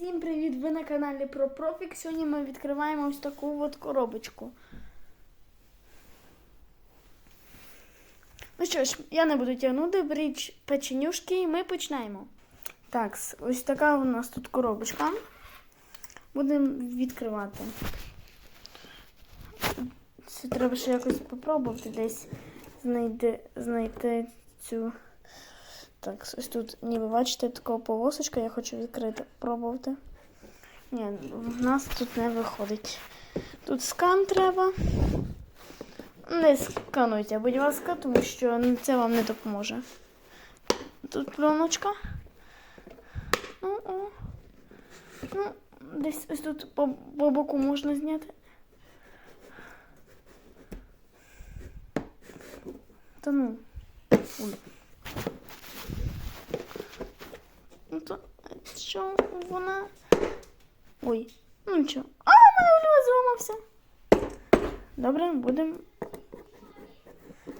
Всім привіт! Ви на каналі про Профік. Сьогодні ми відкриваємо ось таку от коробочку. Ну що ж, я не буду тягнути, беріть печенюшки і ми починаємо. Так, ось така у нас тут коробочка. Будемо відкривати. Це треба ще якось попробувати десь знайти, знайти цю. Так, ось тут, ніби бачите, така полосочка, я хочу відкрити, пробувати. Ні, в нас тут не виходить. Тут скан треба. Не скануйте, будь ласка, тому що це вам не допоможе. Тут пленочка. Ну, о. Ну, десь ось тут по, по боку можна зняти. Та ну. Ой. Ну то що вона. Ой, ну нічого. А, мене олівець зламався. Добре, будемо.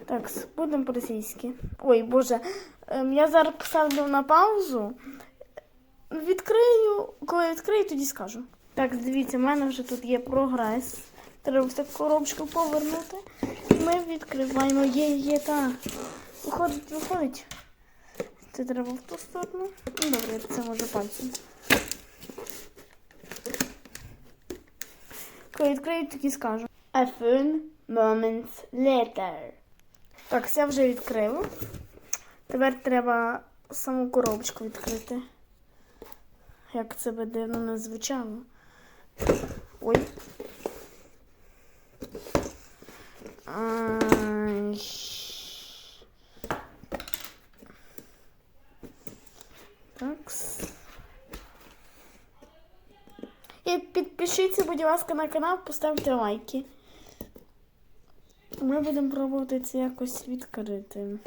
Так, будемо по-російськи. Ой, Боже, ем, я зараз поставлю на паузу. Відкрию, коли відкрию, тоді скажу. Так, дивіться, в мене вже тут є прогрес. Треба так коробочку повернути. Ми відкриваємо. Є, є, так. Виходить, виходить. Це треба в ту сторону. Ну, добре, це може пальцем. Коли відкрию, тоді скажу. A few moments later. Так, я вже відкрила. Тепер треба саму коробочку відкрити. Як це би дивно не звучало. Ой. Ай. Так. І підпишіться, будь ласка, на канал, поставте лайки. Ми будемо пробувати це якось відкрити.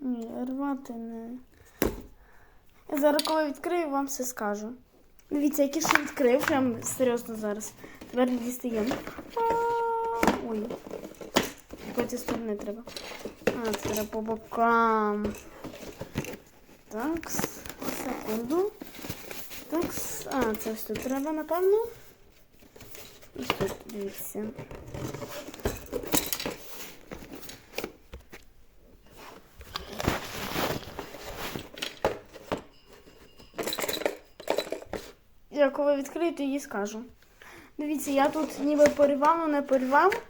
Ні, рвати не. Я зараз, коли відкрию, вам все скажу. Дивіться, який ще відкрив, прям серйозно зараз. Тепер дістаємо. Ой. По цій сторони треба. А, це треба по бокам. Так, секунду. Так, а, це ось тут треба, напевно. Ось тут, дивіться. Я коли відкрию, то її скажу. Дивіться, я тут ніби порівав, але не порівав.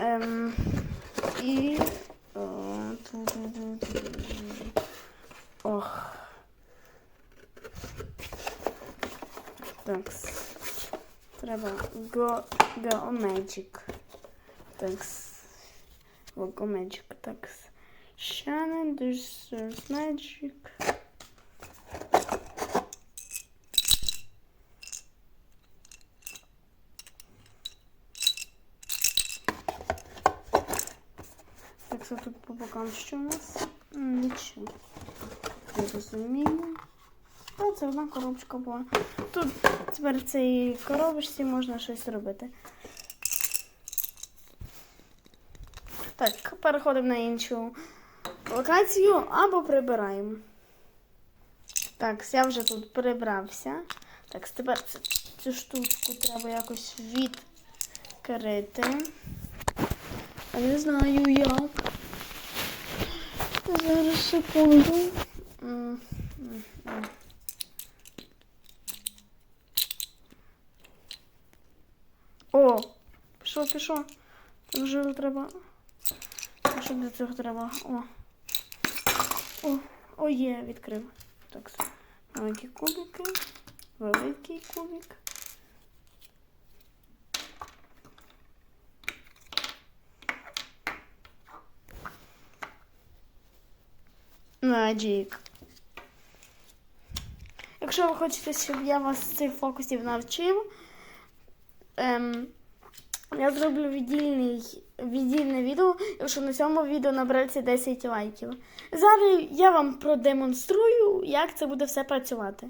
Ем, і. Ох. Так. Треба Go, go Magic. Так. Go Magic. Так. Shannon, there's, there's Magic. Що тут по бокам що у нас? Нічого. Не розумію. А, це одна коробочка була. Тут тепер в цій коробочці можна щось робити. Так, переходимо на іншу локацію або прибираємо. Так, я вже тут прибрався. Так, тепер цю, цю штучку треба якось відкрити. Я не знаю як. Зараз секунду. О! Пішов, пішов. Тут вже треба. Що для цього треба? О. О, о, є, відкрив. Так, маленькі кубики, великий кубик. Magic. Якщо ви хочете, щоб я вас цих фокусів навчив, ем, я зроблю віддільний, віддільне відео, якщо на цьому відео набереться 10 лайків. Зараз я вам продемонструю, як це буде все працювати.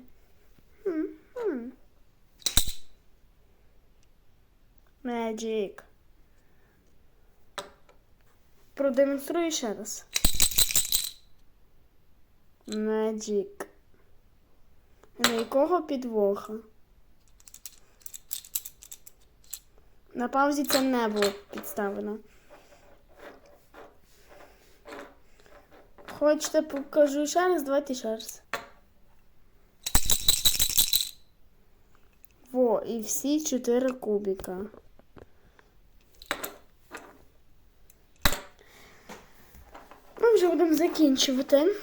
Magic. Продемонструю ще раз. Magic. На якого підвоха? На паузі це не було підставлено. Хочете покажу ще раз, давайте ще раз. Во, і всі чотири кубіка. Ми вже будемо закінчувати.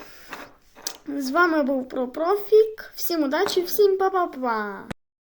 З вами був ProProfік. Всім удачі, всім па-па-па!